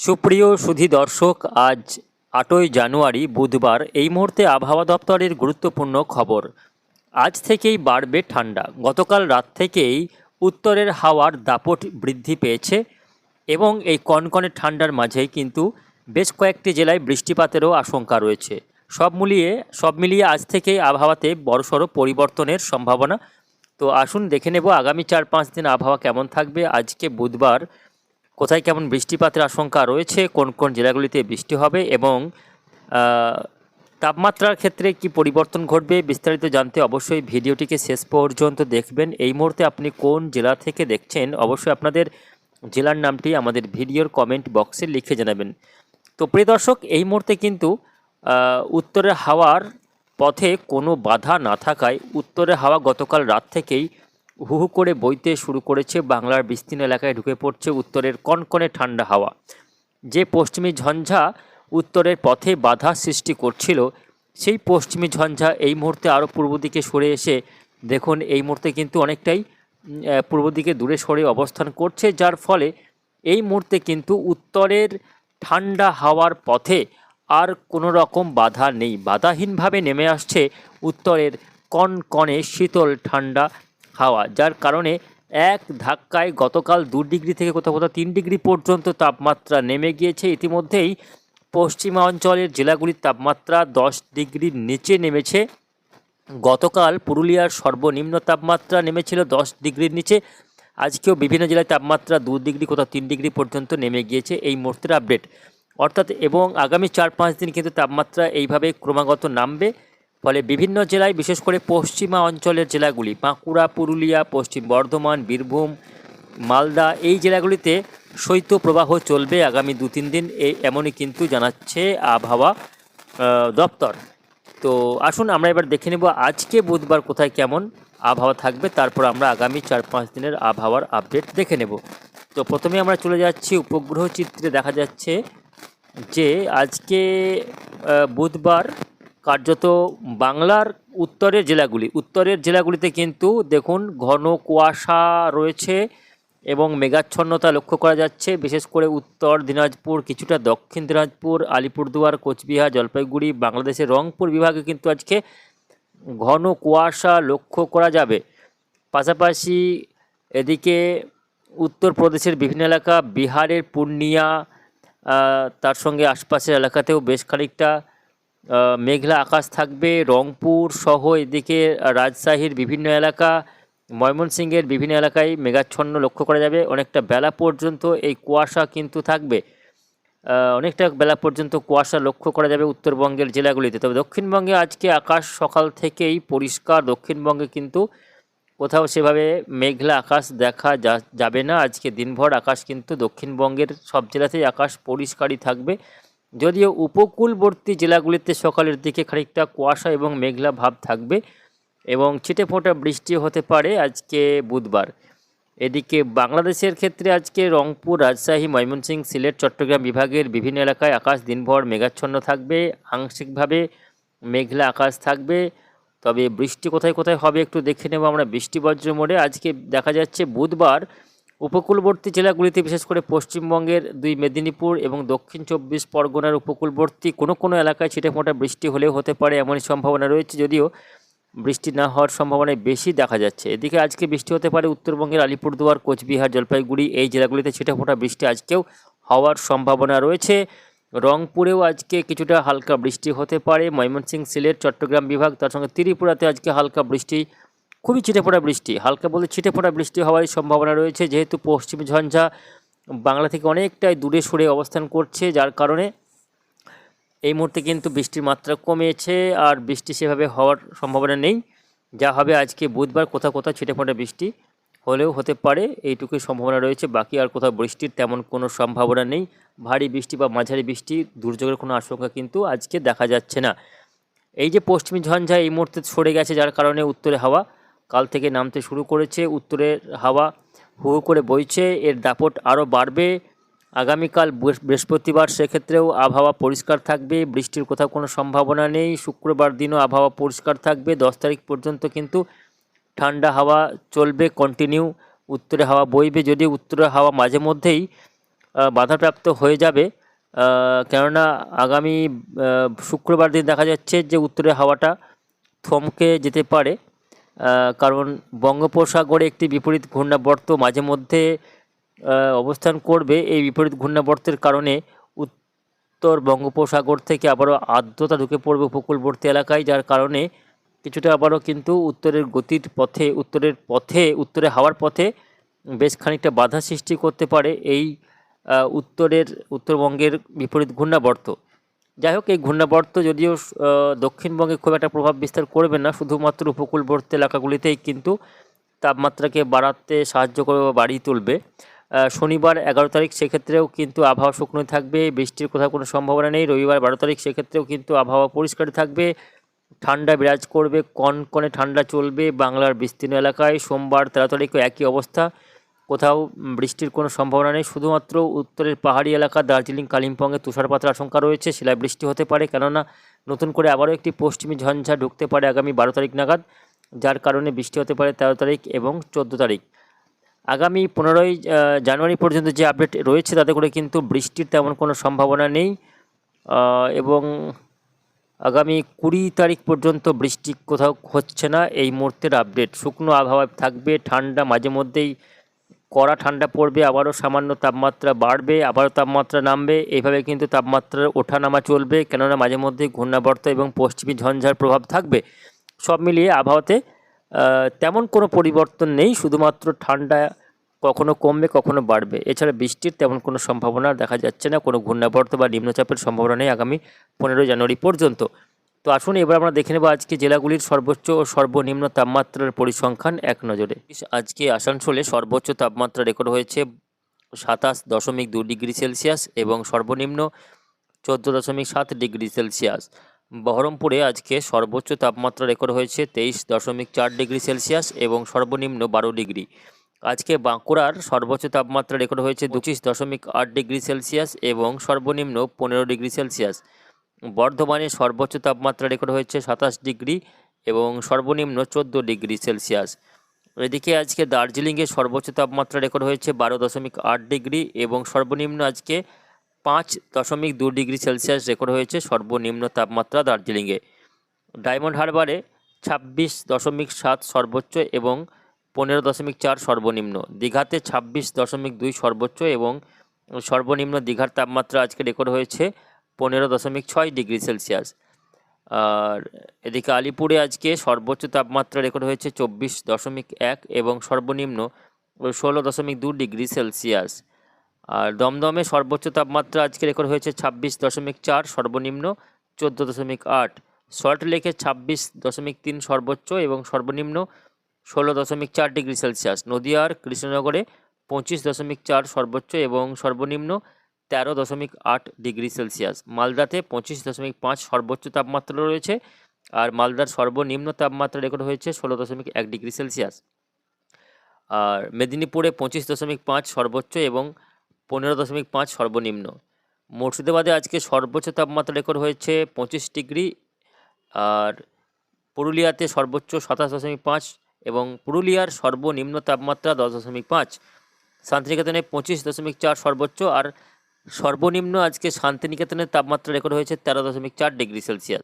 সুপ্রিয় সুধী দর্শক, আজ আটই জানুয়ারি, বুধবার। এই মুহূর্তে আবহাওয়া দপ্তরের গুরুত্বপূর্ণ খবর। আজ থেকেই বাড়বে ঠান্ডা। গতকাল রাত থেকেই উত্তরের হাওয়ার দাপট বৃদ্ধি পেয়েছে এবং এই কনকনে ঠান্ডার মাঝেই কিন্তু বেশ কয়েকটি জেলায় বৃষ্টিপাতেরও আশঙ্কা রয়েছে। সব মিলিয়ে সব মিলিয়ে আজ থেকেই আবহাওয়াতে বড়সড় পরিবর্তনের সম্ভাবনা। তো আসুন দেখে নেব আগামী চার পাঁচ দিন আবহাওয়া কেমন থাকবে। আজকে বুধবার কোথায় কেমন বৃষ্টিপাতের আশঙ্কা রয়েছে কোন কোন জেলাগুলিতে বৃষ্টি হবে এবং তাপমাত্রার ক্ষেত্রে কি পরিবর্তন ঘটবে বিস্তারিত জানতে অবশ্যই ভিডিওটিকে শেষ পর্যন্ত দেখবেন। এই মুহূর্তে আপনি কোন জেলা থেকে দেখছেন অবশ্যই আপনাদের জেলার নামটি আমাদের ভিডিওর কমেন্ট বক্সে লিখে জানাবেন। তো প্রিয় দর্শক এই মুহূর্তে কিন্তু আহ, উত্তরের হাওয়ার পথে কোনো বাধা না থাকায় উত্তরের হাওয়া গতকাল রাত থেকেই হু হু করে বইতে শুরু করেছে, বাংলার বিস্তীর্ণ এলাকায় ঢুকে পড়ছে উত্তরের কনকনে ঠান্ডা হাওয়া। যে পশ্চিমী ঝঞ্ঝা উত্তরের পথে বাধা সৃষ্টি করছিল, সেই পশ্চিমী ঝঞ্ঝা এই মুহূর্তে আরও পূর্ব দিকে সরে এসে, দেখুন, এই মুহূর্তে কিন্তু অনেকটাই পূর্ব দিকে দূরে সরে অবস্থান করছে, যার ফলে এই মুহূর্তে কিন্তু উত্তরের ঠান্ডা হাওয়ার পথে আর কোনো রকম বাধা নেই। বাধাহীনভাবে নেমে আসছে উত্তরের কনকনে শীতল ঠান্ডা হাওয়া, যার কারণে এক ধাক্কায় গতকাল দু ডিগ্রি থেকে কোথাও কোথাও তিন ডিগ্রি পর্যন্ত তাপমাত্রা নেমে গিয়েছে। ইতিমধ্যেই পশ্চিমা অঞ্চলের জেলাগুলির তাপমাত্রা দশ ডিগ্রির নিচে নেমেছে। গতকাল পুরুলিয়ার সর্বনিম্ন তাপমাত্রা নেমেছিল দশ ডিগ্রির নিচে। আজকেও বিভিন্ন জেলায় তাপমাত্রা দু ডিগ্রি, কোথাও তিন ডিগ্রি পর্যন্ত নেমে গিয়েছে এই মুহূর্তের আপডেট। অর্থাৎ এবং আগামী চার পাঁচ দিন কিন্তু তাপমাত্রা এইভাবে ক্রমাগত নামবে। ফলে বিভিন্ন জেলায়, বিশেষ করে পশ্চিমা অঞ্চলের জেলাগুলি, বাঁকুড়া, পুরুলিয়া, পশ্চিম বর্ধমান, বীরভূম, মালদা, এই জেলাগুলিতে শৈত্যপ্রবাহ চলবে আগামী দু তিন দিন। এই এমনই কিন্তু জানাচ্ছে আবহাওয়া দপ্তর। তো আসুন আমরা এবার দেখে নেব আজকে বুধবার কোথায় কেমন আবহাওয়া থাকবে। তারপর আমরা আগামী চার পাঁচ দিনের আবহাওয়ার আপডেট দেখে নেব। তো প্রথমে আমরা চলে যাচ্ছি উপগ্রহ চিত্রে। দেখা যাচ্ছে যে আজকে বুধবার কার্যত বাংলার উত্তরের জেলাগুলি, উত্তরের জেলাগুলিতে কিন্তু দেখুন ঘন কুয়াশা রয়েছে এবং মেঘাচ্ছন্নতা লক্ষ্য করা যাচ্ছে। বিশেষ করে উত্তর দিনাজপুর, কিছুটা দক্ষিণ দিনাজপুর, আলিপুরদুয়ার, কোচবিহার, জলপাইগুড়ি, বাংলাদেশের রংপুর বিভাগে কিন্তু আজকে ঘন কুয়াশা লক্ষ্য করা যাবে। পাশাপাশি এদিকে উত্তরপ্রদেশের বিভিন্ন এলাকা, বিহারের পূর্ণিয়া তার সঙ্গে আশপাশের এলাকাতেও বেশ খানিকটা মেঘলা আকাশ থাকবে, রংপুর সহ এদিকে রাজশাহীর বিভিন্ন এলাকা, ময়মনসিংহের বিভিন্ন এলাকায় মেঘাচ্ছন্ন লক্ষ্য করা যাবে। অনেকটা বেলা পর্যন্ত এই কুয়াশা কিন্তু থাকবে। অনেকটা বেলা পর্যন্ত কুয়াশা লক্ষ্য করা যাবে উত্তরবঙ্গের জেলাগুলিতে। তবে দক্ষিণবঙ্গে আজকে আকাশ সকাল থেকেই পরিষ্কার। দক্ষিণবঙ্গে কিন্তু কোথাও সেভাবে মেঘলা আকাশ দেখা যাবে না। আজকে দিনভর আকাশ কিন্তু দক্ষিণবঙ্গের সব জেলাতেই আকাশ পরিষ্কারই থাকবে। যদিও উপকূলবর্তী জেলাগুলিতে সকালের দিকে খানিকটা কুয়াশা এবং মেঘলা ভাব থাকবে এবং ছিটে ফোঁটা বৃষ্টি হতে পারে আজকে বুধবার। এদিকে বাংলাদেশের ক্ষেত্রে আজকে রংপুর, রাজশাহী, ময়মনসিংহ, সিলেট, চট্টগ্রাম বিভাগের বিভিন্ন এলাকায় আকাশ দিনভর মেঘাচ্ছন্ন থাকবে, আংশিকভাবে মেঘলা আকাশ থাকবে। তবে বৃষ্টি কোথায় কোথায় হবে একটু দেখে নেব আমরা বৃষ্টি বজ্র মোড়ে আজকে দেখা যাচ্ছে বুধবার উপকূলবর্তী জেলাগুলিতে, বিশেষ করে পশ্চিমবঙ্গের দুই মেদিনীপুর এবং দক্ষিণ চব্বিশ পরগনার উপকূলবর্তী কোনো কোনো এলাকায় ছিটেফোঁটা বৃষ্টি হলেও হতে পারে এমনই সম্ভাবনা রয়েছে, যদিও বৃষ্টি না হওয়ার সম্ভাবনা বেশি দেখা যাচ্ছে। এদিকে আজকে বৃষ্টি হতে পারে উত্তরবঙ্গের আলিপুরদুয়ার, কোচবিহার, জলপাইগুড়ি, এই জেলাগুলিতে ছিটেফোঁটা বৃষ্টি আজকেও হওয়ার সম্ভাবনা রয়েছে। রংপুরেও আজকে কিছুটা হালকা বৃষ্টি হতে পারে, ময়মনসিংহ, সিলেট, চট্টগ্রাম বিভাগ, তার সঙ্গে ত্রিপুরাতে আজকে হালকা বৃষ্টি খুবই ছিটেফোঁটা বৃষ্টি। হালকা বলতে ছিটেফোঁটা বৃষ্টি হওয়ার সম্ভাবনা রয়েছে, যেহেতু পশ্চিম ঝঞ্ঝা বাংলা থেকে অনেকটাই দূরে সরে অবস্থান করছে, যার কারণে এই মুহূর্তে কিন্তু বৃষ্টির মাত্রা কমেছে আর বৃষ্টি সেভাবে হওয়ার সম্ভাবনা নেই। যা হবে আজকে বুধবার, কোথাও কোথাও ছিটেফোঁটা বৃষ্টি হলেও হতে পারে, এইটুকুই সম্ভাবনা রয়েছে, বাকি আর কোথাও বৃষ্টির তেমন কোনো সম্ভাবনা নেই। ভারী বৃষ্টি বা মাঝারি বৃষ্টি, দুর্যোগের কোনো আশঙ্কা কিন্তু আজকে দেখা যাচ্ছে না। এই যে পশ্চিমী ঝঞ্ঝা এই মুহূর্তে সরে গেছে, যার কারণে উত্তরে হাওয়া কাল থেকে নামতে শুরু করেছে, উত্তরের হাওয়া হু করে বইছে, এর দাপট আরও বাড়বে। আগামীকাল বৃহ- বৃহস্পতিবার সেক্ষেত্রেও আবহাওয়া পরিষ্কার থাকবে, বৃষ্টির কোথাও কোনো সম্ভাবনা নেই। শুক্রবার দিনও আবহাওয়া পরিষ্কার থাকবে, দশ তারিখ পর্যন্ত কিন্তু ঠান্ডা হাওয়া চলবে কন্টিনিউ উত্তরে হাওয়া বইবে। যদি উত্তরে হাওয়া মাঝে মধ্যেই বাধাপ্রাপ্ত হয়ে যাবে কেননা আগামী শুক্রবার দিন দেখা যাচ্ছে যে উত্তরের হাওয়াটা থমকে যেতে পারে। কারণ বঙ্গোপসাগরে একটি বিপরীত ঘূর্ণাবর্ত মাঝে মধ্যে অবস্থান করবে। এই বিপরীত ঘূর্ণাবর্তের কারণে উত্তর বঙ্গোপসাগর থেকে আবারও আর্দ্রতা ঢুকে পড়বে উপকূলবর্তী এলাকায়, যার কারণে কিছুটা আবারও কিন্তু উত্তরের গতির পথে, উত্তরের পথে, উত্তরে হাওয়ার পথে বেশ খানিকটা বাধা সৃষ্টি করতে পারে এই উত্তরের, উত্তরবঙ্গের বিপরীত ঘূর্ণাবর্ত। যাই হোক, এই ঘূর্ণাবর্ত যদিও দক্ষিণবঙ্গে খুব একটা প্রভাব বিস্তার করবে না, শুধুমাত্র উপকূলবর্তী এলাকাগুলিতেই কিন্তু তাপমাত্রাকে বাড়াতে সাহায্য করবে বা বাড়িয়ে তুলবে। শনিবার এগারো তারিখ সেক্ষেত্রেও কিন্তু আবহাওয়া শুকনো থাকবে, বৃষ্টির কোথাও কোনো সম্ভাবনা নেই। রবিবার বারো তারিখ সেক্ষেত্রেও কিন্তু আবহাওয়া পরিষ্কার থাকবে, ঠান্ডা বিরাজ করবে, কনকনে ঠান্ডা চলবে, বাংলার বিস্তীর্ণ এলাকায় সোমবার তেরো তারিখও একই অবস্থা। কোথাও বৃষ্টির কোনো সম্ভাবনা নেই। শুধুমাত্র উত্তরের পাহাড়ি এলাকা, দার্জিলিং, কালিম্পংয়ে তুষারপাতের আশঙ্কা রয়েছে। শিলাবৃষ্টি হতে পারে, কেননা নতুন করে আবারও একটি পশ্চিমী ঝঞ্ঝা ঢুকতে পারে আগামী বারো তারিখ নাগাদ, যার কারণে বৃষ্টি হতে পারে তেরো তারিখ এবং চোদ্দ তারিখ। আগামী পনেরোই জানুয়ারি পর্যন্ত যে আপডেট রয়েছে, তাতে করে কিন্তু বৃষ্টির তেমন কোনো সম্ভাবনা নেই এবং আগামী কুড়ি তারিখ পর্যন্ত বৃষ্টি কোথাও হচ্ছে না, এই মুহূর্তের আপডেট। শুকনো আবহাওয়া থাকবে, ঠান্ডা মাঝে মধ্যেই কড়া ঠান্ডা পড়বে, আবারও সামান্য তাপমাত্রা বাড়বে, আবারও তাপমাত্রা নামবে। এইভাবে কিন্তু তাপমাত্রার ওঠানামা চলবে, কেননা মাঝে মধ্যে ঘূর্ণাবর্ত এবং পশ্চিমী ঝঞ্ঝার প্রভাব থাকবে। সব মিলিয়ে আবহাওয়াতে তেমন কোনো পরিবর্তন নেই, শুধুমাত্র ঠান্ডা কখনো কমবে, কখনো বাড়বে। এছাড়া বৃষ্টির তেমন কোনো সম্ভাবনা দেখা যাচ্ছে না, কোনো ঘূর্ণাবর্ত বা নিম্নচাপের সম্ভাবনা নেই আগামী পনেরোই জানুয়ারি পর্যন্ত। তো আসুন এবার আমরা দেখে নেব আজকে জেলাগুলির সর্বোচ্চ ও সর্বনিম্ন তাপমাত্রার পরিসংখ্যান এক নজরে। আজকে আসানসোলে সর্বোচ্চ তাপমাত্রা রেকর্ড হয়েছে সাতাশ দশমিক দু ডিগ্রি সেলসিয়াস এবং সর্বনিম্ন চোদ্দ দশমিক সাত ডিগ্রি সেলসিয়াস। বহরমপুরে আজকে সর্বোচ্চ তাপমাত্রা রেকর্ড হয়েছে তেইশ দশমিক চার ডিগ্রি সেলসিয়াস এবং সর্বনিম্ন বারো ডিগ্রি। আজকে বাঁকুড়ার সর্বোচ্চ তাপমাত্রা রেকর্ড হয়েছে পঁচিশ দশমিক আট ডিগ্রি সেলসিয়াস এবং সর্বনিম্ন পনেরো ডিগ্রি সেলসিয়াস। বর্ধমানে সর্বোচ্চ তাপমাত্রা রেকর্ড হয়েছে সাতাশ ডিগ্রি এবং সর্বনিম্ন চোদ্দ ডিগ্রি সেলসিয়াস। এদিকে আজকে দার্জিলিংয়ে সর্বোচ্চ তাপমাত্রা রেকর্ড হয়েছে বারো দশমিক আট ডিগ্রি এবং সর্বনিম্ন আজকে পাঁচ দশমিক দু ডিগ্রি সেলসিয়াস রেকর্ড হয়েছে সর্বনিম্ন তাপমাত্রা দার্জিলিংয়ে। ডায়মন্ড হারবারে ছাব্বিশ দশমিক সাত সর্বোচ্চ এবং পনেরো দশমিক চার সর্বনিম্ন। দীঘাতে ছাব্বিশ দশমিক দুই সর্বোচ্চ এবং সর্বনিম্ন দীঘার তাপমাত্রা আজকে রেকর্ড হয়েছে পনেরো দশমিক ছয় ডিগ্রি সেলসিয়াস। আর এদিকে আলিপুরে আজকে সর্বোচ্চ তাপমাত্রা রেকর্ড হয়েছে চব্বিশ দশমিক এক এবং সর্বনিম্ন ষোলো দশমিক দু ডিগ্রি সেলসিয়াস। আর দমদমে সর্বোচ্চ তাপমাত্রা আজকে রেকর্ড হয়েছে ছাব্বিশ দশমিক চার, সর্বনিম্ন চোদ্দ দশমিক আট। সল্ট লেকে ছাব্বিশ দশমিক তিন সর্বোচ্চ এবং সর্বনিম্ন ষোলো দশমিক চার ডিগ্রি সেলসিয়াস। নদিয়ার কৃষ্ণনগরে পঁচিশ দশমিক চার সর্বোচ্চ এবং সর্বনিম্ন তেরো দশমিক আট ডিগ্রি সেলসিয়াস। মালদাতে পঁচিশ দশমিক পাঁচ সর্বোচ্চ তাপমাত্রা রয়েছে আর মালদার সর্বনিম্ন তাপমাত্রা রেকর্ড হয়েছে ষোলো দশমিক এক ডিগ্রি সেলসিয়াস। আর মেদিনীপুরে পঁচিশ দশমিক পাঁচ সর্বোচ্চ এবং পনেরো দশমিক পাঁচ সর্বনিম্ন। মুর্শিদাবাদে আজকে সর্বোচ্চ তাপমাত্রা রেকর্ড হয়েছে পঁচিশ ডিগ্রি আর পুরুলিয়াতে সর্বোচ্চ সাতাশ দশমিক পাঁচ এবং পুরুলিয়ার সর্বনিম্ন তাপমাত্রা দশ দশমিক পাঁচ। শান্তিনিকেতনে পঁচিশ দশমিক চার সর্বোচ্চ আর সর্বনিম্ন আজকে শান্তিনিকেতনের তাপমাত্রা রেকর্ড হয়েছে তেরো দশমিক চার ডিগ্রি সেলসিয়াস।